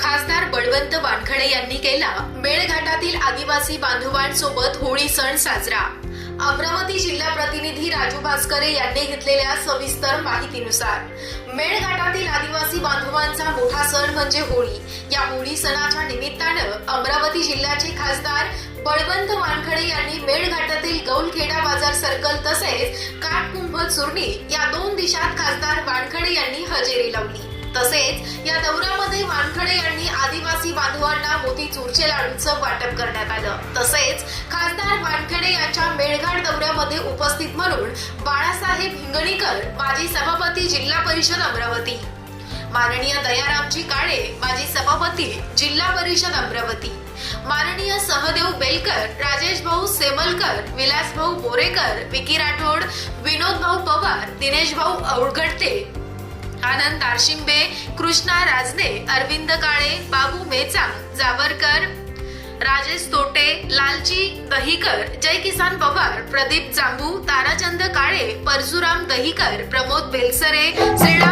खासदार बळवंत वानखडे यांनी केला. मेळघाटातील आदिवासी बांधवांसोबत होळी सण साजरा. अमरावती जिल्हा प्रतिनिधी राजू भास्करे यांनी घेतलेल्या सविस्तर माहितीनुसार मेळघाटातील आदिवासी बांधवांचा मोठा सण म्हणजे होळी. या होळी सणाच्या निमित्तानं अमरावती जिल्ह्याचे खासदार बळवंत वानखडे यांनी मेळघाटातील गौलखेडा बाजार सर्कल तसेच काटकुंभ चुरणी या दोन दिशात खासदार वानखडे यांनी हजेरी लावली. तसेच या दौऱ्यामध्ये वानखडे बांधवांना मोतीचूरचे लाडूचं वाटप करण्यात आलं. तसेच खासदार वानखेडे यांच्या मेळघाट दौऱ्यामध्ये उपस्थित म्हणून बाळासाहेब हिंगणीकर माजी सभापती जिल्हा परिषद अमरावती. माननीय दयारामजी काळे माजी सभापती जिल्हा परिषद अमरावती. माननीय सहदेव बेलकर राजेश भाऊ सेमलकर विलास भाऊ बोरेकर विकी राठोड विनोद भाऊ पवार दिनेश भाऊ अवघडते आनंद दारशिंबे कृष्णा राजने अरविंद काळे बाबू मेचा जावरकर राजेश तोटे लालजी दहीकर जय किसान पवार प्रदीप जांबू ताराचंद काळे परशुराम दहीकर प्रमोद बेलसरे श्रीराम